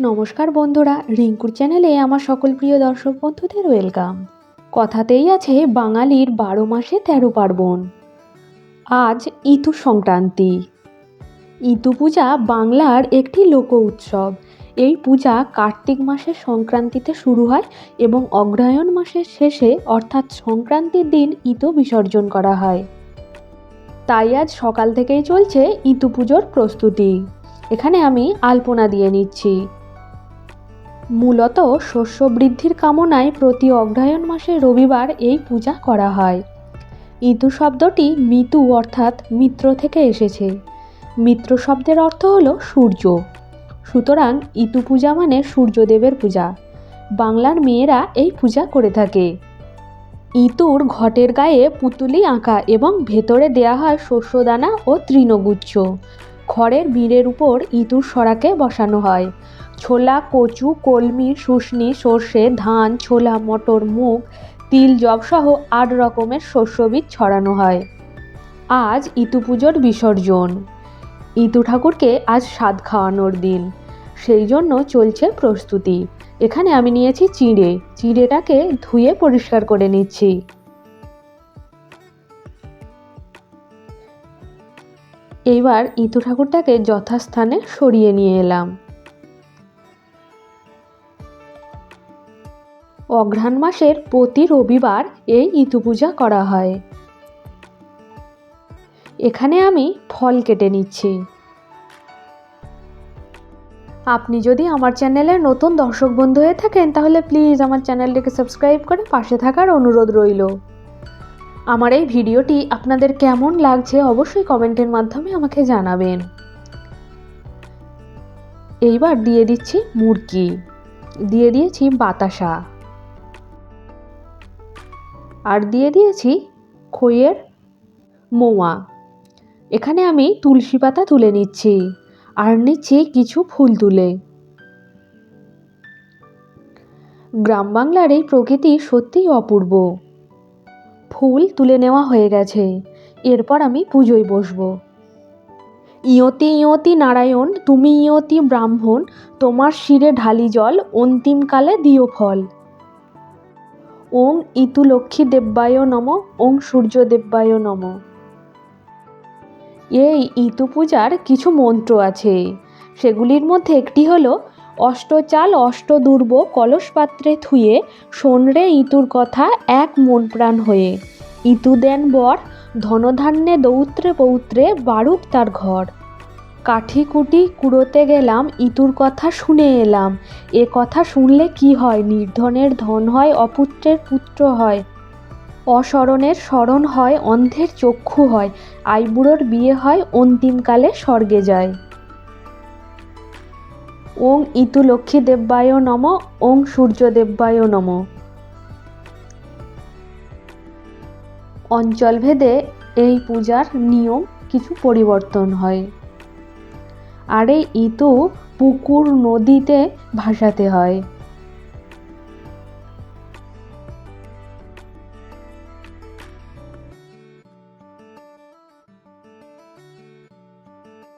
নমস্কার বন্ধুরা, রিঙ্কুর চ্যানেলে আমার সকল প্রিয় দর্শক বন্ধুদের ওয়েলকাম। কথাতেই আছে বাঙালির বারো মাসে তেরো পার্বণ। আজ ইতু সংক্রান্তি। ইতু পূজা বাংলার একটি লোক উৎসব। এই পূজা কার্তিক মাসের সংক্রান্তিতে শুরু হয় এবং অগ্রহায়ণ মাসের শেষে অর্থাৎ সংক্রান্তির দিন ইতু বিসর্জন করা হয়। তাই আজ সকাল থেকেই চলছে ইতু পুজোর প্রস্তুতি। এখানে আমি আলপনা দিয়ে নিচ্ছি। মূলত শস্য বৃদ্ধির কামনায় প্রতি অগ্রহায়ণ মাসে রবিবার এই পূজা করা হয়। ইতু শব্দটি মিতু অর্থাৎ মিত্র থেকে এসেছে। মিত্র শব্দের অর্থ হলো সূর্য। সুতরাং ইতু পূজা মানে সূর্যদেবের পূজা। বাংলার মেয়েরা এই পূজা করে থাকে। ইতুর ঘটের গায়ে পুতুলি আঁকা এবং ভেতরে দেয়া হয় শস্যদানা ও তৃণগুচ্ছ। খড়ের উপর ইতুর সরাকে বসানো হয়। ছোলা, কচু, কলমি, শুশনি, সর্ষে, ধান, ছোলা, মটর, মুগ, তিল জবসহ আট রকমের শস্যবীজ ছড়ানো হয়। আজ ইতু পুজোর বিসর্জন। ইতু ঠাকুরকে আজ স্বাদ খাওয়ানোর দিন। সেই জন্য চলছে প্রস্তুতি। এখানে আমি নিয়েছি চিঁড়ে। চিঁড়েটাকে ধুয়ে পরিষ্কার করে নিচ্ছি। এইবার ইতু ঠাকুরটাকে যথাস্থানে সরিয়ে নিয়ে এলাম। অঘ্রাণ মাসের প্রতি রবিবার এই ইতু পূজা করা হয়। এখানে আমি ফল কেটে নিচ্ছি। আপনি যদি আমার চ্যানেলের নতুন দর্শক বন্ধু হয়ে থাকেন, তাহলে প্লিজ আমার চ্যানেলটিকে সাবস্ক্রাইব করে পাশে থাকার অনুরোধ রইল। আমার এই ভিডিওটি আপনাদের কেমন লাগছে অবশ্যই কমেন্টের মাধ্যমে আমাকে জানাবেন। এইবার দিয়ে দিচ্ছি মুরগি। দিয়ে দিয়েছি বাতাসা। আর দিয়ে দিয়েছি খইয়ের মোয়া। এখানে আমি তুলসী পাতা তুলে নিচ্ছি আর নিচ্ছি কিছু ফুল তুলে। গ্রাম বাংলার এই প্রকৃতি সত্যিই অপূর্ব। ফুল তুলে নেওয়া হয়ে গেছে। এরপর আমি পুজোয় বসবো। ইয়তি ইয়তি নারায়ণ, তুমি ইয়তি ব্রাহ্মণ, তোমার শিরে ঢালি জল অন্তিমকালে দিও ফল। ওং ইতু লক্ষ্মী দেব্যায় নম, ওং সূর্য দেব্যায় নম। এই ইতু পূজার কিছু মন্ত্র আছে। সেগুলির মধ্যে একটি হলো অষ্টচাল অষ্টদুর্ব কলস পাত্রে থুয়ে শোনরে ইতুর কথা এক মন প্রাণ হয়ে। ইতু দেন বর, ধনধান্যে দৌত্রে পৌত্রে বাড়ুক তার ঘর। কাঠি কুটি কুড়োতে গেলাম ইতুর কথা শুনে এলাম। এ কথা শুনলে কি হয়? নির্ধনের ধন হয়, অপুত্রের পুত্র হয়। অসরণের স্মরণ হয়, অন্ধের চক্ষু হয়। আইবুড়োর বিয়ে হয়, অন্তিমকালে স্বর্গে যায়। ওং ইতু লক্ষ্মী দেব্যায় নম, ওং সূর্য দেব্যায় নম। অঞ্চলভেদে এই পূজার নিয়ম কিছু পরিবর্তন হয়। আর এই ইতু পুকুর নদীতে ভাসাতে হয়।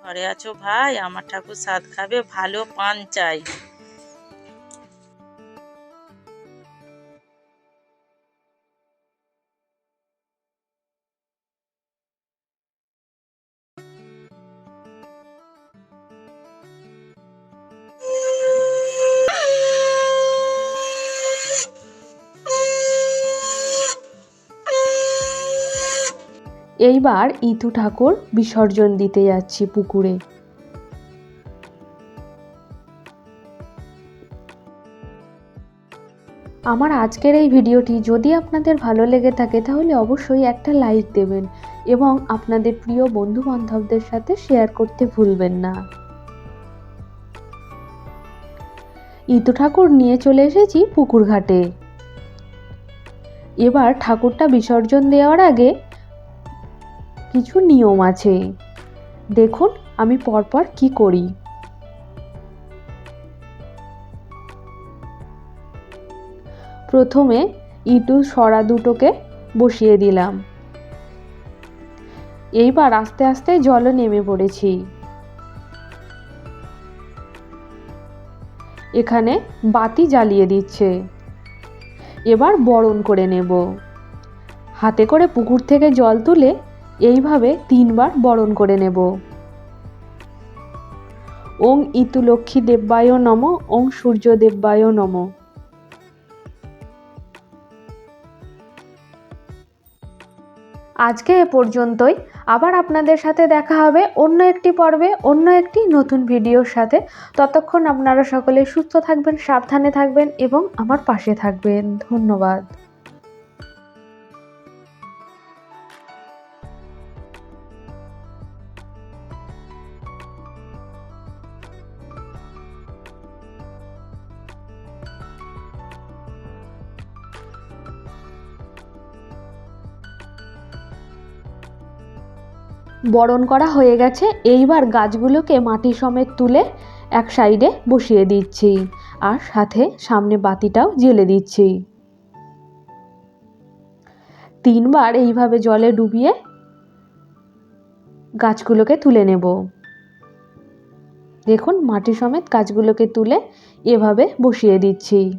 ঘরে আছো ভাই? আমার ঠাকুর স্বাদ খাবে ভালো পান চাই। এইবার ইতু ঠাকুর বিসর্জন দিতে যাচ্ছি পুকুরে। আমার আজকের এই ভিডিওটি যদি আপনাদের ভালো লেগে থাকে, তাহলে অবশ্যই একটা লাইক দেবেন এবং আপনাদের প্রিয় বন্ধু বান্ধবদের সাথে শেয়ার করতে ভুলবেন না। ইতু ঠাকুর নিয়ে চলে এসেছি পুকুর ঘাটে। এবার ঠাকুরটা বিসর্জন দেওয়ার আগে কিছু নিয়ম আছে। দেখুন আমি পরপর কি করি। প্রথমে ইটু সরা দুটোকে বসিয়ে দিলাম। এইবার আস্তে আস্তে জলে নেমে পড়েছি। এখানে বাতি জ্বালিয়ে দিচ্ছে। এবার বরণ করে নেব। হাতে করে পুকুর থেকে জল তুলে এইভাবে তিনবার বরণ করে নেব। ওং ইতু লক্ষ্মী দেব্যায় নম, ওং সূর্য দেব্যায় নম। আজকে এ পর্যন্তই। আবার আপনাদের সাথে দেখা হবে অন্য একটি পর্বে, অন্য একটি নতুন ভিডিওর সাথে। ততক্ষণ আপনারা সকলে সুস্থ থাকবেন, সাবধানে থাকবেন এবং আমার পাশে থাকবেন। ধন্যবাদ। বরণ করা হয়ে গেছে। এইবার গাছগুলোকে মাটি সমেত তুলে এক সাইডে বসিয়ে দিচ্ছি আর সাথে সামনে বাতিটাও জ্বেলে দিচ্ছি। তিনবার এইভাবে জলে ডুবিয়ে গাছগুলোকে তুলে নেব। দেখুন, মাটি সমেত গাছগুলোকে তুলে এভাবে বসিয়ে দিচ্ছি।